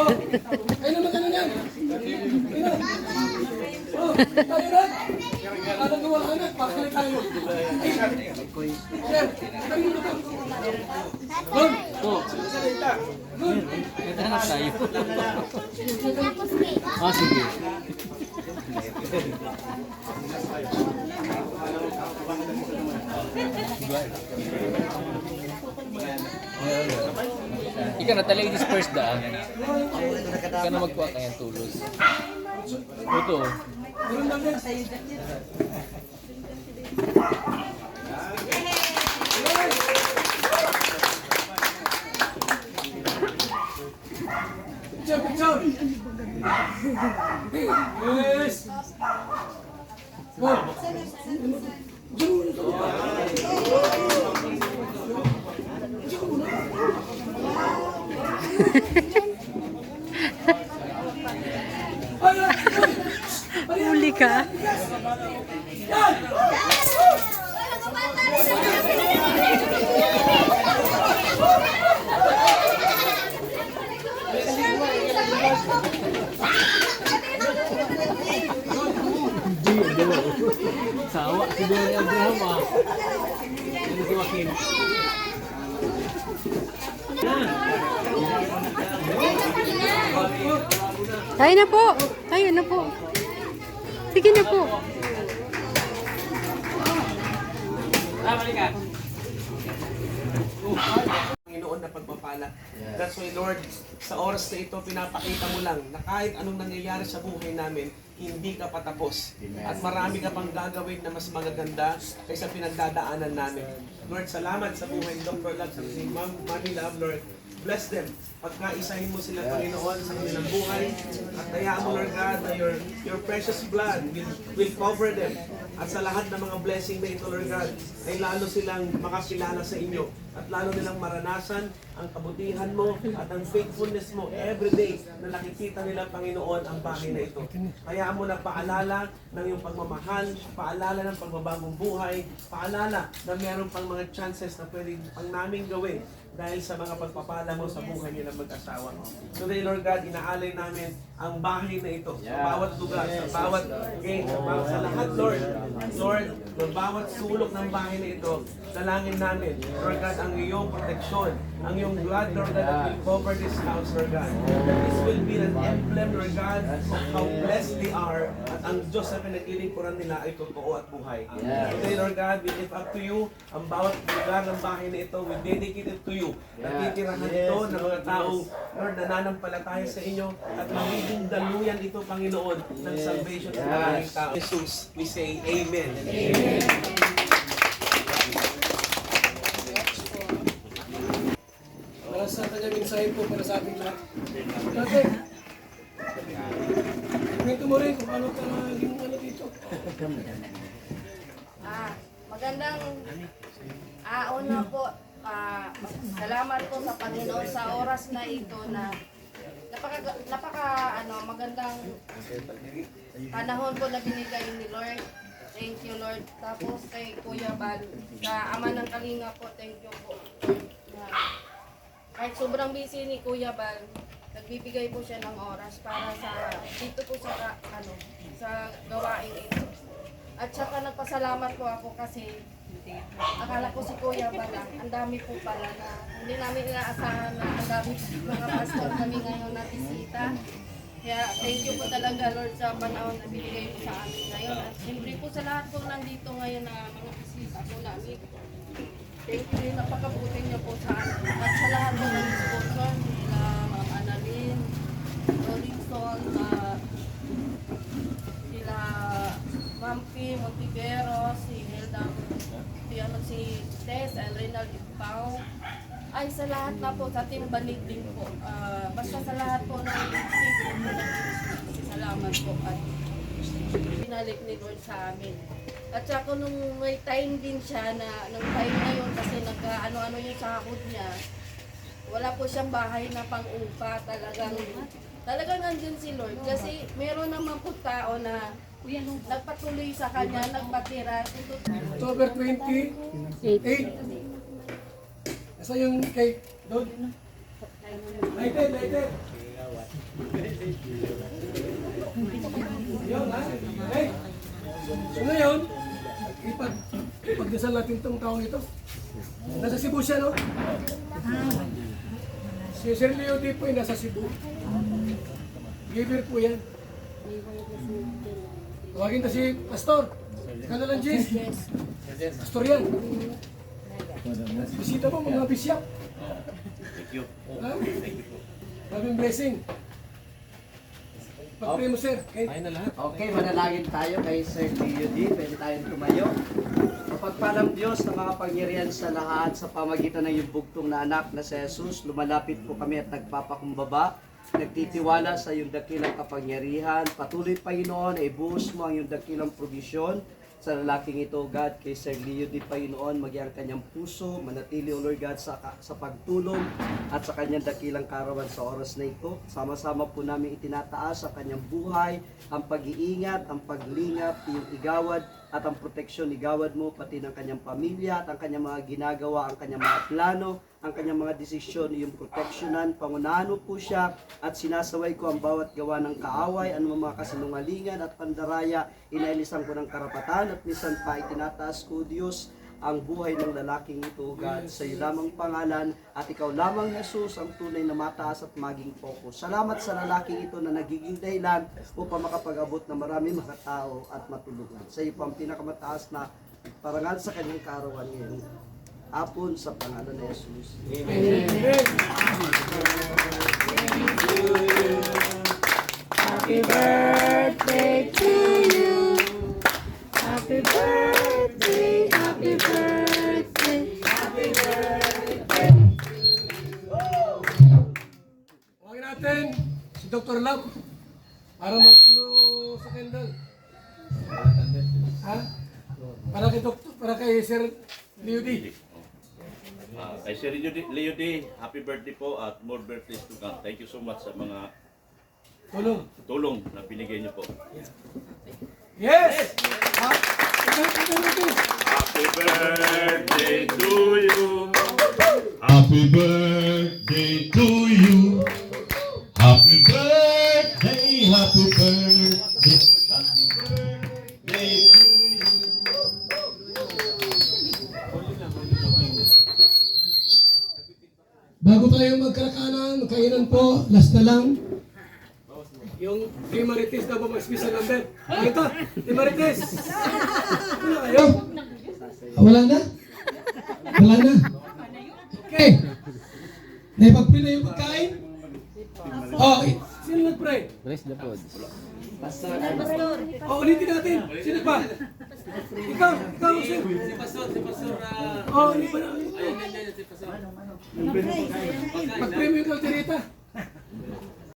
Oh, ano yan? Kayo na. Oh, tayo na. Alam ko wala anak, pakali tayo. Ay, Sir, tayo na ka. Lord, Oh, naghanap tayo. Ah, sige. Ikaw na talaga disperse daan. Ikaw na magkuha kayang tulos. Ito. Meron Picture, picture. Yes. Oh. Ay, ay, ay. Huli ka. Si Donnie Abraham ah. Ano si Joaquin? Tayo na po. Tayo na po. Sige na po. Panginoon na pagpapala. That's why Lord, sa oras na ito, pinapakita mo lang na kahit anong nangyayari sa buhay namin, hindi ka patapos. At marami ka pang gagawin na mas magaganda kaysa pinagdadaanan namin. Lord, salamat sa buhay ni Dr. Love, sa Ma'am Manny Love, Lord. Bless them. Pagkaisahin mo sila, Panginoon, sa kanilang buhay. At hayaan mo, Lord God, na your, your precious blood will, will cover them. At sa lahat ng mga blessing na ito, Lord God, ay lalo silang makakilala sa inyo. At lalo nilang maranasan ang kabutihan mo at ang faithfulness mo every day na nakikita nila, Panginoon, ang bagay na ito. Hayaan mo na paalala ng iyong pagmamahal, paalala ng pagbabagong buhay, paalala na meron pang mga chances na pwedeng pang namin gawin dahil sa mga pagpapala mo sa buhay nilang mag-asawa. Today, Lord God, inaalay namin ang bahay na ito sa bawat lugar, sa bawat gate, sa, bawat, sa lahat, Lord. Lord, sa bawat sulok ng bahay na ito, dalangin namin, Lord God, ang iyong proteksyon, ang iyong blood, Lord God, that will cover this house, Lord God. That this will be an emblem, Lord God, of how blessed they are at ang Diyos na pinagilingkuran nila ay totoo at buhay. Today, Lord God, we lift up to you ang bawat lugar ng bahay na ito. We dedicate it to you. Natitirahan ito ng mga taong, Lord, nananampalataya sa inyo at magiging daluyan ito, Panginoon, ng salvation ng maraming tao. Jesus, we say Amen. Amen. Para sa kanyang mensahe po para sa ating lahat. Dati, kwento mo rin kung paano ka naging ano dito. Ah, magandang ah, una po, ah, salamat po sa Panginoon sa oras na ito na napaka, napaka ano, magandang panahon po na binigay ni Lord. Thank you Lord. Tapos kay Kuya Bal, sa Ama ng Kalinga po, thank you po. Na, kahit sobrang busy ni Kuya Bal, nagbibigay po siya ng oras para sa dito po sa ano sa gawain ito. At saka nagpasalamat po ako kasi akala ko si Kuya pala, ang dami po pala na hindi namin inaasahan na ang dami mga pastor kami ngayon na bisita. Kaya thank you po talaga Lord sa panahon na binigay mo sa amin ngayon. At siyempre po sa lahat po nandito ngayon na mga bisita po namin. Thank you napakabuti niyo po sa amin. At sa lahat po ng sponsor, nila Ma'am Annalyn, Lorizon, uh, sila Ma'am P. Montivero, si Hilda, si Tess and Reynald Pao. Ay, sa lahat na po, sa Team Banig din po. Ah, basta sa lahat po ng salamat po at binalik ni Lord sa amin. At saka nung may time din siya na, nung time na yun kasi nagka ano-ano yung sahod niya, wala po siyang bahay na pang-upa talagang talagang nandun si Lord kasi meron naman po tao na nagpatuloy sa kanya, nagpatira. October 28. Asa yung cake? Doon? Lighted, lighted. Yun, ha? Hey! So ngayon, ipag, ipagdasal natin itong taong ito. Nasa Cebu siya, no? Si Sir Leo Di po ay nasa Cebu. Giver po yan. Tawagin na si Pastor. Kano lang, Jess? Pastor yan. Bisita mo mga bisyak. Thank you. Ha? Maraming blessing. Pag-pray mo, sir. Kahit Tayo na lahat. Okay, manalangin tayo kay Sir D.U.D. Pwede tayong tumayo. Kapagpalang Diyos na mga pangyarihan sa lahat sa pamagitan ng iyong bugtong na anak na si Jesus, lumalapit po kami at nagpapakumbaba. Nagtitiwala sa iyong dakilang kapangyarihan. Patuloy, Panginoon, ay buhos mo ang iyong dakilang provisyon sa lalaking ito, God, kay Sir Leo di Panginoon, magyang kanyang puso, manatili, O Lord God, sa, sa pagtulong at sa kanyang dakilang karawan sa oras na ito. Sama-sama po namin itinataas sa kanyang buhay, ang pag-iingat, ang paglingap, yung igawad at ang proteksyon igawad mo, pati ng kanyang pamilya at ang kanyang mga ginagawa, ang kanyang mga plano, ang kanyang mga desisyon, yung proteksyonan, pangunahan mo po siya at sinasaway ko ang bawat gawa ng kaaway, anumang mga kasinungalingan at pandaraya, inailisan ko ng karapatan at minsan pa itinataas ko, Diyos, ang buhay ng lalaking ito, God, sa iyo lamang pangalan at ikaw lamang, Jesus, ang tunay na mataas at maging focus. Salamat sa lalaking ito na nagiging dahilan upang makapag-abot ng marami mga tao at matulungan. Sa iyo po ang pinakamataas na parangal sa kanyang karawan ngayon. Apon sa pangalan ni Jesus. Happy natin si Dr. Love para magpulo sa candle. Ha? Para kay Dr. para kay Sir Leo D. Ah, kay Sir Leo D, Leo D, happy birthday po at more birthdays to come. Thank you so much sa mga Tulong. tulong na binigay niyo po. Yes! Ito. Happy birthday to you. Happy birthday to you. Po, last na lang. Yung Di Marites na ba mag special number? Ito, Di Marites! Wala kayo? Ah, wala na? Wala na? Okay. Naipag-pray na yung pagkain? Oh, eh, sino nag-pray? Bless the pods. Oh, ulitin natin. Sino pa? Ikaw, ikaw, sir. Si Pastor, si Pastor, ah, Oh, hindi pa na. ayun, yan, yan, si Pastor. Pag-pray mo yung kaldereta.